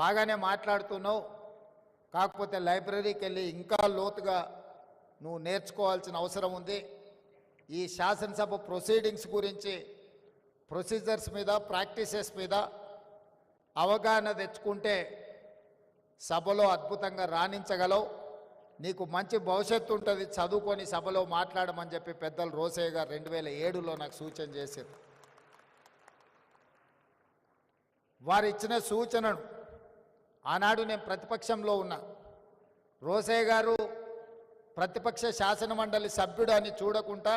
బాగానే మాట్లాడుతున్నావు. కాకపోతే లైబ్రరీకి వెళ్ళి ఇంకా లోతుగా నువ్వు నేర్చుకోవాల్సిన అవసరం ఉంది. ఈ శాసనసభ ప్రొసీడింగ్స్ గురించి ప్రొసీజర్స్ మీద ప్రాక్టీసెస్ మీద అవగాహన తెచ్చుకుంటే సభలో అద్భుతంగా రాణించగలవు. నీకు మంచి భవిష్యత్తు ఉంటుంది చదువుకొని సభలో మాట్లాడమని చెప్పి పెద్దలు రోసయ్య గారు రెండు వేల ఏడులో నాకు సూచన చేశారు. వారు ఇచ్చిన సూచనను ఆనాడు నేను ప్రతిపక్షంలో ఉన్నా. రోసయ్య గారు ప్రతిపక్ష శాసన మండలి సభ్యుడు అని చూడకుండా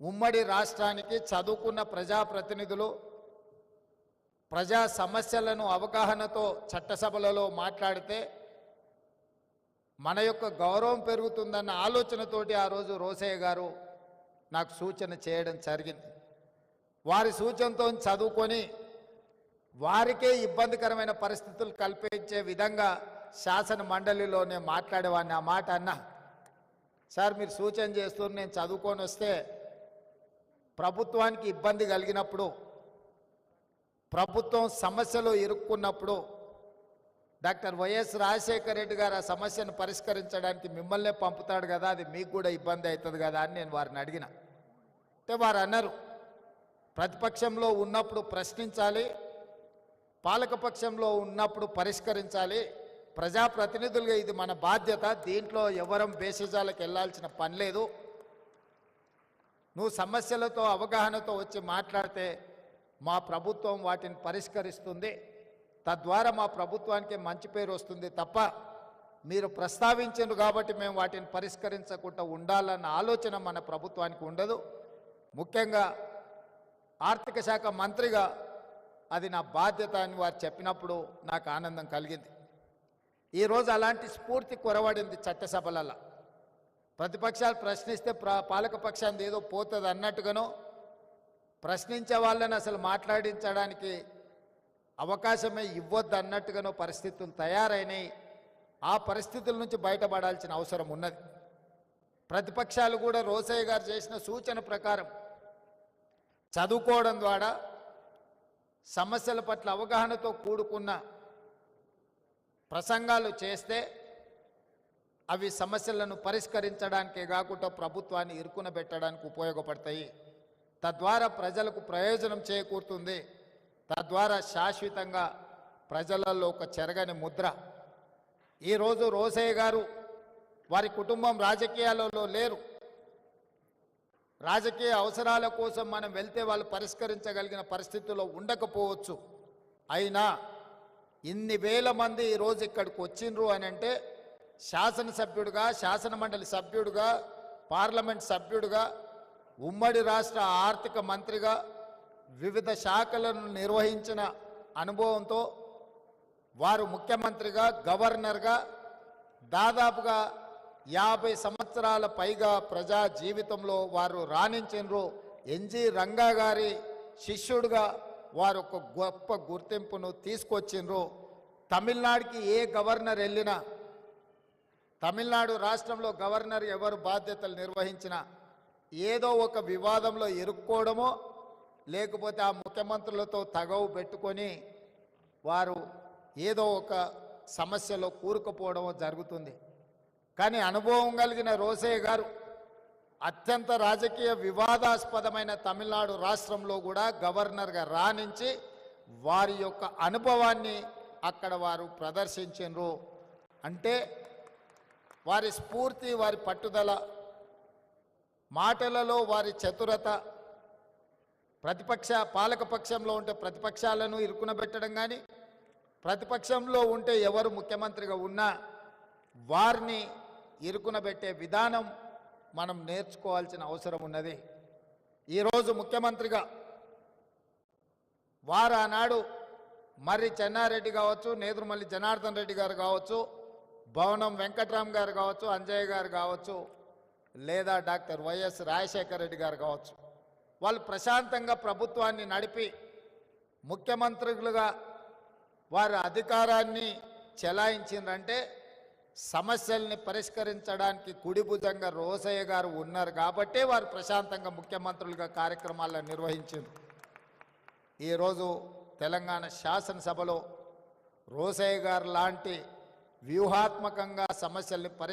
ఉమ్మడి రాష్ట్రానికి చదువుకున్న ప్రజాప్రతినిధులు ప్రజా సమస్యలను అవగాహనతో చట్టసభలలో మాట్లాడితే మన యొక్క గౌరవం పెరుగుతుందన్న ఆలోచనతోటి ఆ రోజు రోసయ్య గారు నాకు సూచన చేయడం జరిగింది. వారి సూచనతో చదువుకొని వారికే ఇబ్బందికరమైన పరిస్థితులు కల్పించే విధంగా శాసన మండలిలో నేను మాట్లాడేవాడిని. ఆ మాట అన్నా సార్ మీరు సూచన చేస్తూ నేను చదువుకొని వస్తే ప్రభుత్వానికి ఇబ్బంది కలిగినప్పుడు ప్రభుత్వం సమస్యలో ఇరుక్కున్నప్పుడు డాక్టర్ వైఎస్ రాజశేఖర రెడ్డి గారు ఆ సమస్యను పరిష్కరించడానికి మిమ్మల్నే పంపుతాడు కదా అది మీకు కూడా ఇబ్బంది అవుతుంది కదా అని నేను వారిని అడిగిన. అంటే వారు అన్నారు ప్రతిపక్షంలో ఉన్నప్పుడు ప్రశ్నించాలి పాలకపక్షంలో ఉన్నప్పుడు పరిష్కరించాలి. ప్రజాప్రతినిధులుగా ఇది మన బాధ్యత. దీంట్లో ఎవరం బేసిజాలకు వెళ్ళాల్సిన పని లేదు. నువ్వు సమస్యలతో అవగాహనతో వచ్చి మాట్లాడితే మా ప్రభుత్వం వాటిని పరిష్కరిస్తుంది. తద్వారా మా ప్రభుత్వానికి మంచి పేరు వస్తుంది తప్ప మీరు ప్రస్తావించారు కాబట్టి మేము వాటిని పరిష్కరించకుండా ఉండాలన్న ఆలోచన మన ప్రభుత్వానికి ఉండదు. ముఖ్యంగా ఆర్థిక శాఖ మంత్రిగా అది నా బాధ్యత అని వారు చెప్పినప్పుడు నాకు ఆనందం కలిగింది. ఈరోజు అలాంటి స్ఫూర్తి కొరవడింది చట్టసభలలో ప్రతిపక్షాలు ప్రశ్నిస్తే ప్ర పాలకపక్షాన్ని ఏదో పోతుంది అన్నట్టుగానో ప్రశ్నించే వాళ్ళని అసలు మాట్లాడించడానికి అవకాశమే ఇవ్వద్దు అన్నట్టుగానో పరిస్థితులు తయారైనాయి. ఆ పరిస్థితుల నుంచి బయటపడాల్సిన అవసరం ఉన్నది. ప్రతిపక్షాలు కూడా రోసయ్య గారు చేసిన సూచన ప్రకారం చదువుకోవడం ద్వారా సమస్యల పట్ల అవగాహనతో కూడుకున్న ప్రసంగాలు చేస్తే అవి సమస్యలను పరిష్కరించడానికే కాకుండా ప్రభుత్వాన్ని ఇరుకున పెట్టడానికి ఉపయోగపడతాయి. తద్వారా ప్రజలకు ప్రయోజనం చేకూరుతుంది. తద్వారా శాశ్వతంగా ప్రజలలో ఒక చెరగని ముద్ర. ఈరోజు రోసయ్య గారు వారి కుటుంబం రాజకీయాలలో లేరు. రాజకీయ అవసరాల కోసం మనం వెళ్తే వాళ్ళు పరిష్కరించగలిగిన పరిస్థితుల్లో ఉండకపోవచ్చు. అయినా ఇన్ని వేల మంది ఈరోజు ఇక్కడికి వచ్చిండ్రు అని అంటే శాసనసభ్యుడిగా శాసన మండలి సభ్యుడిగా పార్లమెంట్ సభ్యుడిగా ఉమ్మడి రాష్ట్ర ఆర్థిక మంత్రిగా వివిధ శాఖలను నిర్వహించిన అనుభవంతో వారు ముఖ్యమంత్రిగా గవర్నర్గా దాదాపుగా యాభై సంవత్సరాల పైగా ప్రజా జీవితంలో వారు రాణించినరు. ఎన్జి రంగా గారి శిష్యుడిగా వారు ఒక గొప్ప గుర్తింపును తీసుకొచ్చిండ్రు. తమిళనాడుకి ఏ గవర్నర్ వెళ్ళినా తమిళనాడు రాష్ట్రంలో గవర్నర్ ఎవరు బాధ్యతలు నిర్వహించినా ఏదో ఒక వివాదంలో ఇరుక్కోవడమో లేకపోతే ఆ ముఖ్యమంత్రులతో తగవు పెట్టుకొని వారు ఏదో ఒక సమస్యలో కూరుకుపోవడమో జరుగుతుంది. కానీ అనుభవం కలిగిన రోసయ్య గారు అత్యంత రాజకీయ వివాదాస్పదమైన తమిళనాడు రాష్ట్రంలో కూడా గవర్నర్గా రాణించి వారి యొక్క అనుభవాన్ని అక్కడ వారు ప్రదర్శించారు అంటే వారి స్ఫూర్తి వారి పట్టుదల మాటలలో వారి చతురత ప్రతిపక్ష పాలక పక్షంలో ఉంటే ప్రతిపక్షాలను ఇరుకున పెట్టడం కానీ ప్రతిపక్షంలో ఉంటే ఎవరు ముఖ్యమంత్రిగా ఉన్నా వారిని ఇరుకున పెట్టే విధానం మనం నేర్చుకోవాల్సిన అవసరం ఉన్నది. ఈరోజు ముఖ్యమంత్రిగా వారు ఆనాడు మర్రి చెన్నారెడ్డి కావచ్చు నేదురుమల్లి జనార్దన్ రెడ్డి గారు కావచ్చు భవనం వెంకట్రామ్ గారు కావచ్చు అంజయ్య గారు కావచ్చు లేదా డాక్టర్ వైఎస్ రాజశేఖర రెడ్డి గారు కావచ్చు. వాళ్ళు ప్రశాంతంగా ప్రభుత్వాన్ని నడిపి ముఖ్యమంత్రులుగా వారి అధికారాన్ని చెలాయించిందంటే సమస్యల్ని పరిష్కరించడానికి కుడిభుజంగా రోసయ్య గారు ఉన్నారు కాబట్టే వారు ప్రశాంతంగా ముఖ్యమంత్రులుగా కార్యక్రమాలను నిర్వహించారు. ఈరోజు తెలంగాణ శాసనసభలో రోసయ్య గారు లాంటి వ్యూహాత్మకంగా సమస్యల్ని పరిష్క